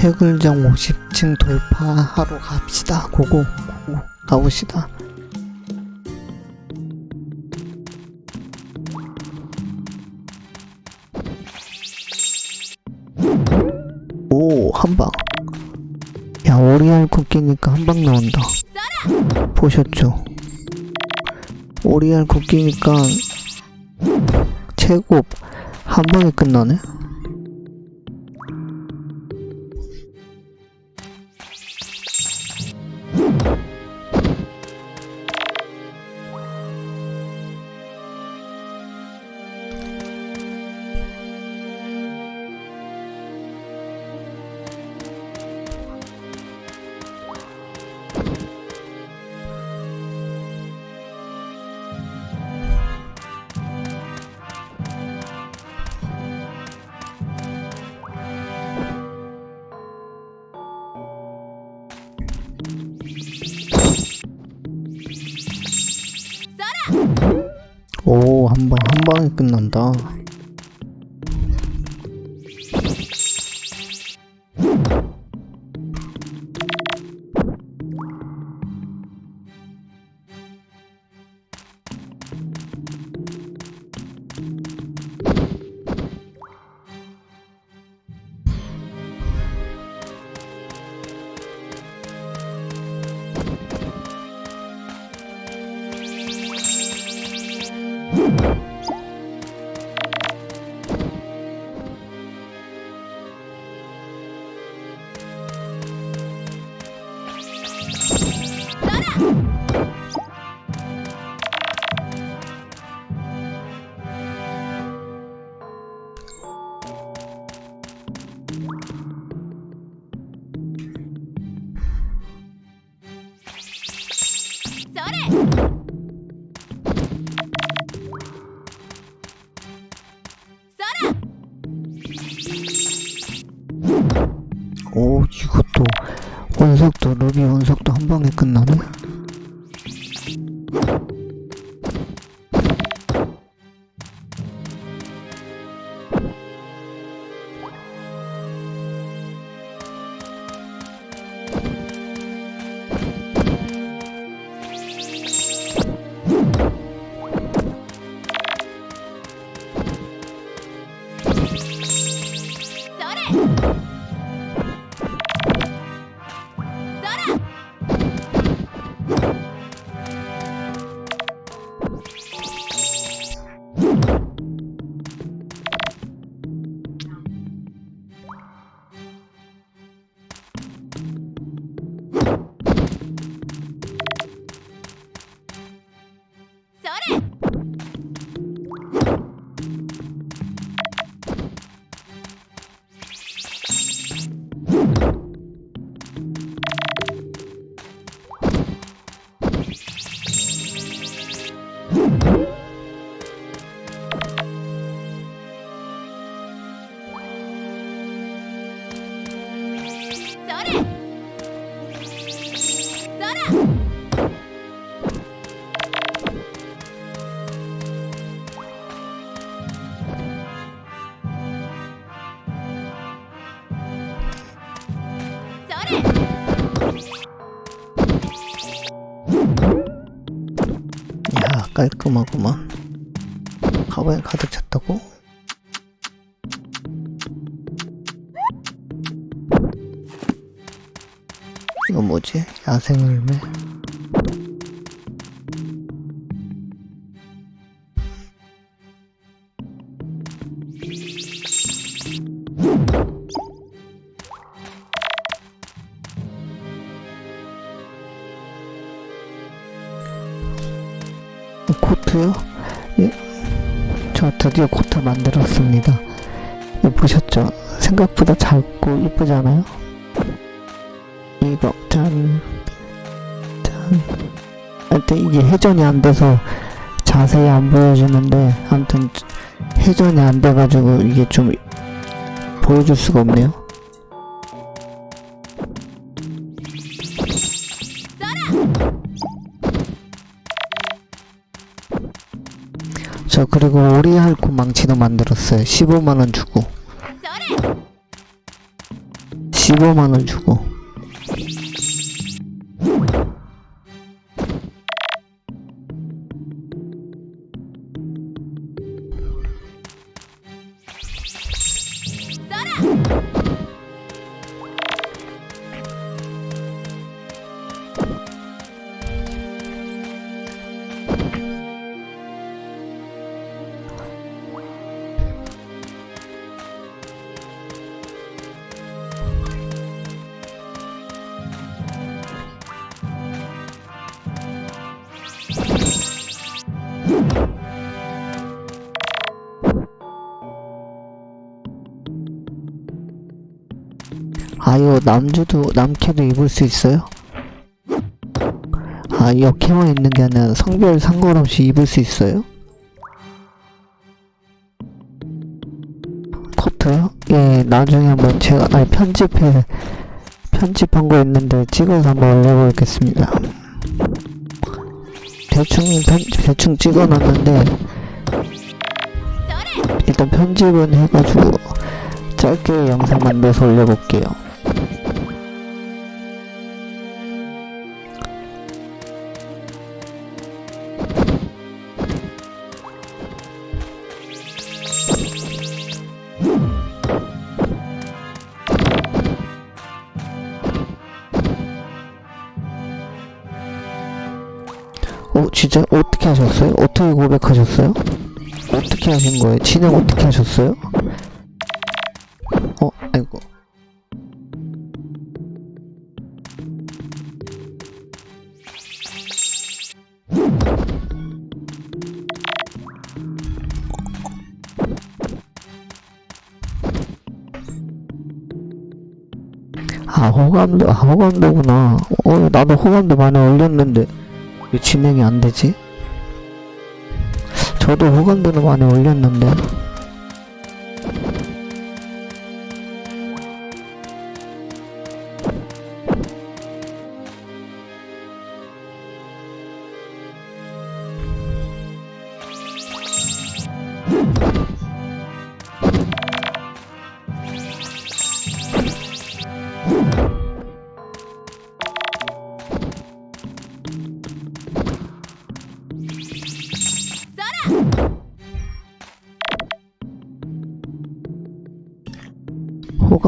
채굴장 50층 돌파하러 갑시다. 고고, 고고, 가봅시다. 오, 한 방. 야, 오리알 쿠키니까 한 방 나온다. 보셨죠? 오리알 쿠키니까 최고 한 방에 끝나네. 한 방에 끝난다. 깔끔하구만. 가방에 가득 찼다고? 이거 뭐지? 야생을매? 코트요? 예. 저 드디어 코트 만들었습니다. 이거 보셨죠? 생각보다 작고 이쁘지 않아요? 이거 짠, 짠. 하여튼 이게 회전이 안 돼서 자세히 안 보여주는데 아무튼 회전이 안 돼가지고 이게 좀 보여줄 수가 없네요. 저 그리고 오리알코 망치도 만들었어요. 15만원 주고. 15만원 주고 아 이거 남주도 남캐도 입을 수 있어요? 아 여캐만 있는 게 아니라 성별 상관없이 입을 수 있어요? 코트요? 예 나중에 한번 제가 아니 편집해 편집한 거 있는데 찍어서 한번 올려보겠습니다 대충 편, 대충 찍어놨는데 일단 편집은 해가지고 짧게 영상 만들어서 올려볼게요 진짜 어떻게 하셨어요? 어떻게 고백하셨어요? 어떻게 하신 거예요? 진행 어떻게 하셨어요? 어 아이고 아 호감도 아 호감도구나 어 나도 호감도 많이 올렸는데 왜 진행이 안 되지? 저도 호감도는 많이 올렸는데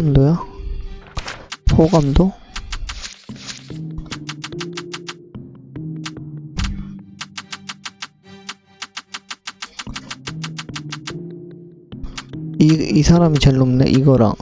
호감도요? 호감도? 이, 이 사람이 제일 높네, 이거랑.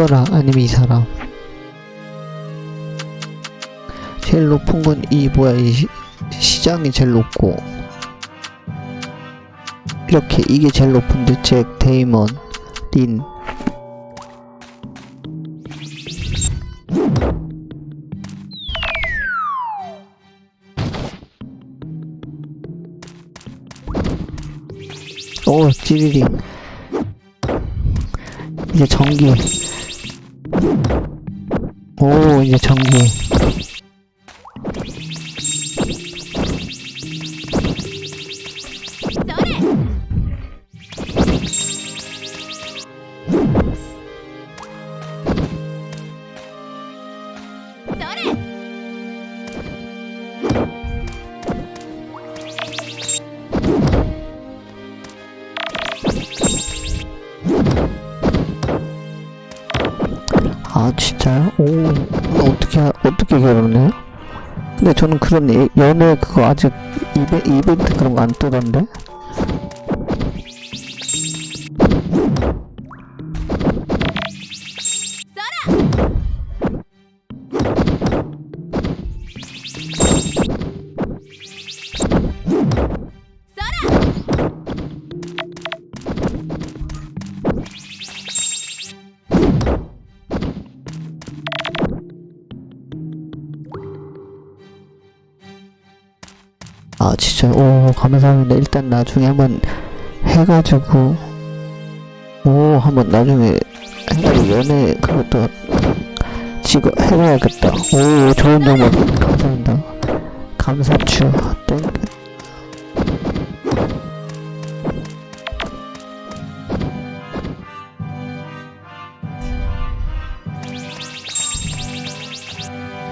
이거랑 아니면 이 사람. 제일 높은 건 이 뭐야 이 시, 시장이 제일 높고. 이렇게 이게 제일 높은데 잭 데이먼 린. 오 찌리링. 이제 전기 오 이제 전기 아 진짜요? 오 어떻게 하- 어떻게 결혼해요? 근데 저는 그런 예- 연애 그거 아직 이베, 이벤트 그런 거 안 뜨던데 아 진짜 오 감사합니다 일단 나중에 한번 해가지고 오 한번 나중에 해가지고 연애 그것도 지금 해봐야겠다. 오 좋은 정보 감사합니다. 감사추 땡.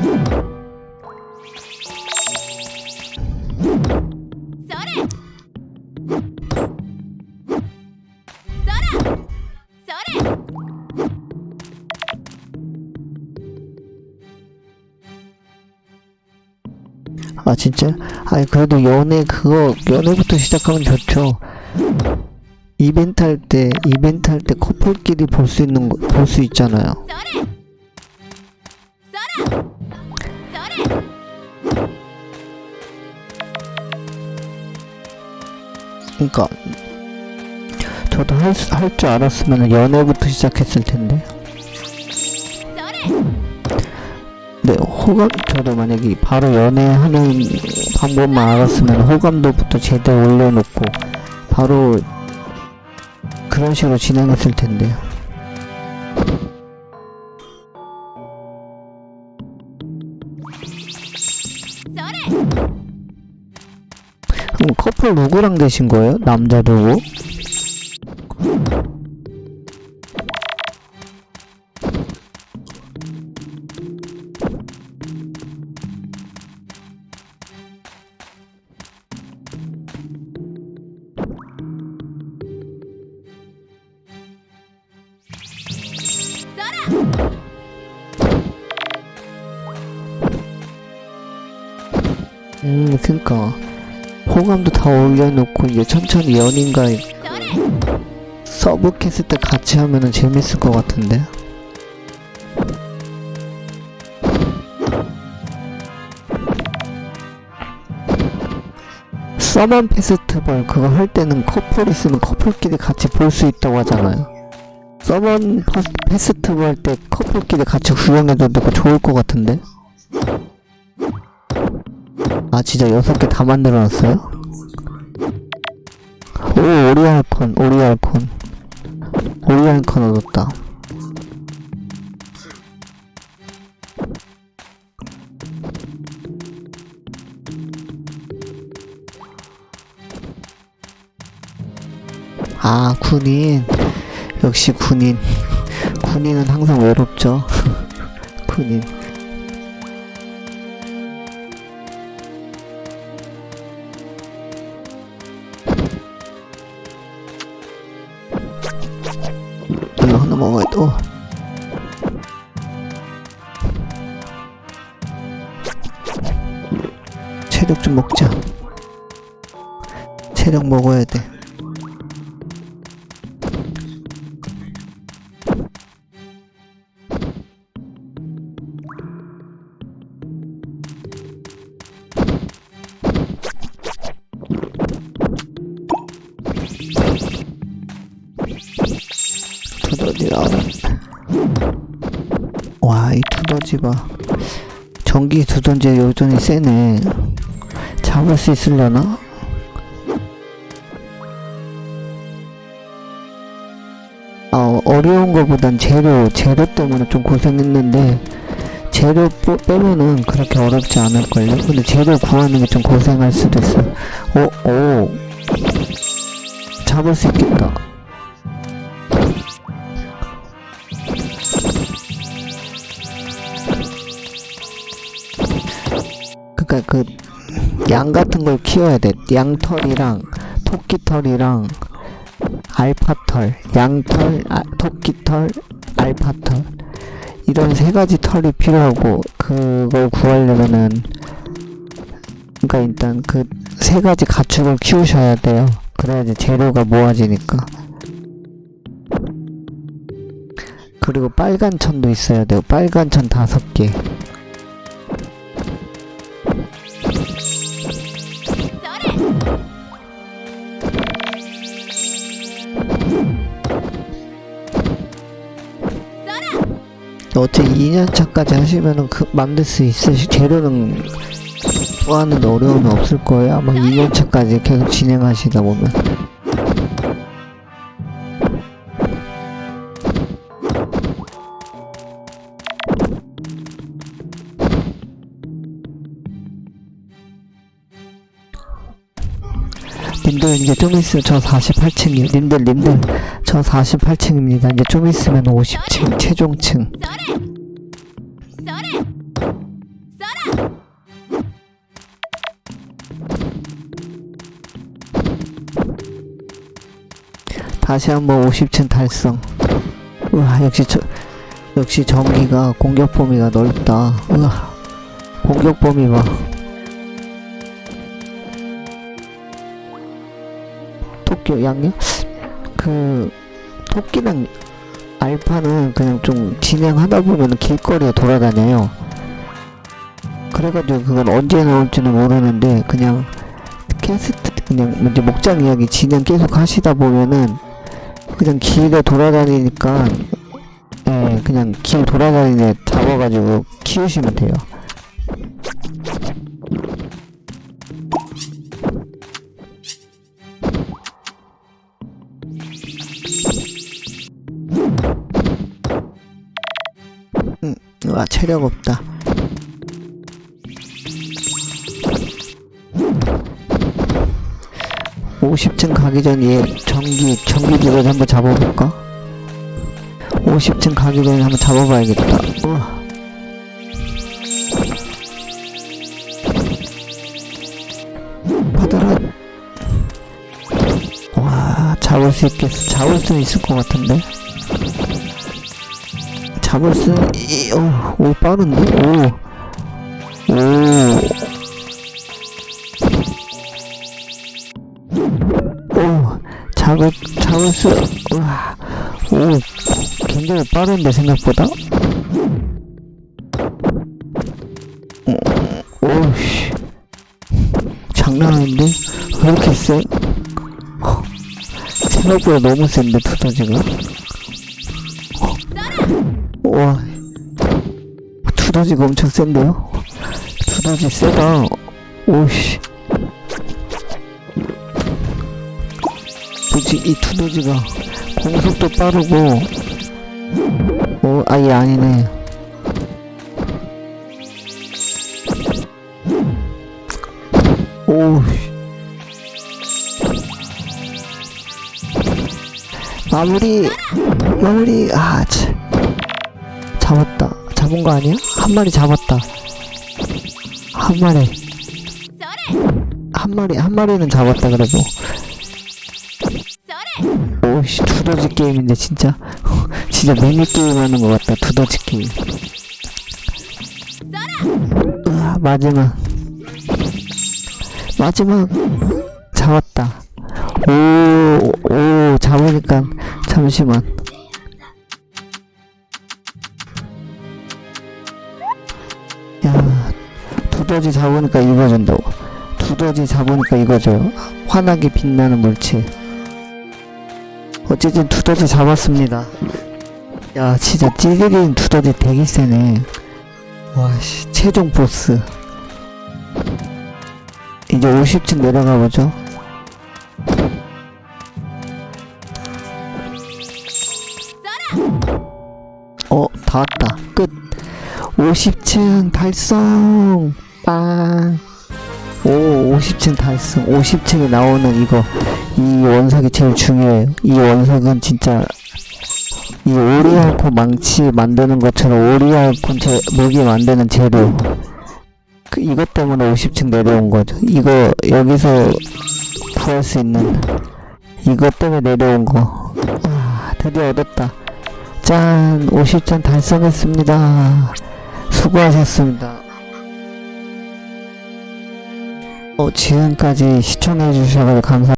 쏘 아 진짜? 아니 그래도 연애 그거 연애부터 시작하면 좋죠. 이벤트 할 때 이벤트 할 때 커플끼리 볼 수 있는 거볼수 있잖아요. 그러니까 저도 할 줄 알았으면 연애부터 시작했을 텐데. 호감 저도 만약에 바로 연애하는 방법만 알았으면 호감도부터 제대로 올려놓고 바로 그런 식으로 진행했을 텐데요. 그럼 커플 누구랑 되신 거예요? 남자 누구? 그니까 호감도 다 올려놓고 이제 천천히 연인과! 서브캐스 때 같이 하면은 재밌을 것 같은데. 서먼 페스티벌 그거 할 때는 커플 있으면 커플끼리 같이 볼 수 있다고 하잖아요. 서먼 퍼- 페스티벌 때 커플끼리 같이 구경해도 되고 좋을 것 같은데. 아 진짜 여섯 개 다 만들어놨어요? 오 오리알콘 오리알콘 오리알콘 얻었다. 아 군인. 역시 군인. 군인은 항상 외롭죠. 군인 좀 먹자. 체력 먹어야 돼. 두더지라 와이 두더지 봐 전기 두더지 여전히 세네 잡을 수 있으려나? 아 어려운 거보단 재료 재료 때문에 좀 고생했는데 재료 빼- 빼면은 그렇게 어렵지 않을걸요? 근데 재료 구하는 게 좀 고생할 수도 있어 오, 오 잡을 수 있겠다 그니까 그 양 같은 걸 키워야 돼. 양털이랑 토끼털이랑 알파털, 양털, 아, 토끼털, 알파털 이런 세 가지 털이 필요하고 그걸 구하려면은 그러니까 일단 그 세 가지 가축을 키우셔야 돼요. 그래야지 재료가 모아지니까. 그리고 빨간 천도 있어야 돼요. 빨간 천 다섯 개. 어떻게 2년차까지 하시면은 그 만들 수 있으시 재료는 구하는 어려움이 없을 거예요. 아마 2년차까지 계속 진행하시다 보면. 님들 이제 좀 있으면 저 48층이에요. 님들 님들. 저 48층입니다. 이제 좀 있으면 50층 최종층. 다시 한번 50층 달성. 우와 역시 저 역시 전기가 공격 범위가 넓다. 우와 공격 범위 봐. 토끼 양념? 그 토끼랑 알파는 그냥 좀 진행하다 보면 길거리에 돌아다녀요. 그래가지고 그건 언제 나올지는 모르는데 그냥 캐스트 그냥 이제 목장 이야기 진행 계속 하시다 보면은 그냥 길에 돌아다니니까 예 그냥 길 돌아다니는 애 잡아가지고 키우시면 돼요. 체력 없다. (50층) 가기 전에 전기 전기 드론 한번 잡아볼까? (50층) 가기 전에 한번 잡아봐야겠다 우와. 받아라 와 잡을 수 있겠어 잡을 수 있을 것 같은데 잡을 수, 이, 오, 오, 빠른데? 오. 오. 오, 잡을, 잡을 수, 우와. 오, 굉장히 빠른데, 생각보다? 오, 오씨. 장난 아닌데? 왜 이렇게 세? 어, 생각보다 너무 센데, 두더지가? 두더지가 엄청 센데요? 두더지 세다 오씨 뭐지 이 두더지가 공속도 빠르고 어 아예 아니네 오씨 마무리 마무리 아 참. 잡았다. 잡은 거 아니야? 한 마리 잡았다. 한 마리, 한 마리, 한 마리는 잡았다 그래도. 오씨 두더지 게임인데 진짜, 진짜 미니 게임 하는 것 같다. 두더지 게임. 으아, 마지막, 마지막 잡았다. 오, 오 잡으니까 잠시만. 두더지 잡으니까 이거 준다고. 두더지 잡으니까 이거죠. 환하게 빛나는 물체. 어쨌든 두더지 잡았습니다. 야, 진짜 찌질인 두더지 되게 세네. 와, 씨, 최종 보스. 이제 50층 내려가 보죠. 어, 다 왔다. 끝. 50층 달성 빵. 오 50층 달성 50층에 나오는 이거 이 원석이 제일 중요해요. 이 원석은 진짜 이 오리알콘 망치 만드는 것처럼 오리알콘 제, 무기 만드는 재료. 그 이것 때문에 50층 내려온 거죠. 이거 여기서 구할 수 있는 이것 때문에 내려온 거. 아, 드디어 얻었다. 짠 50층 달성했습니다. 수고하셨습니다. 어, 지금까지 시청해주셔서 감사합니다.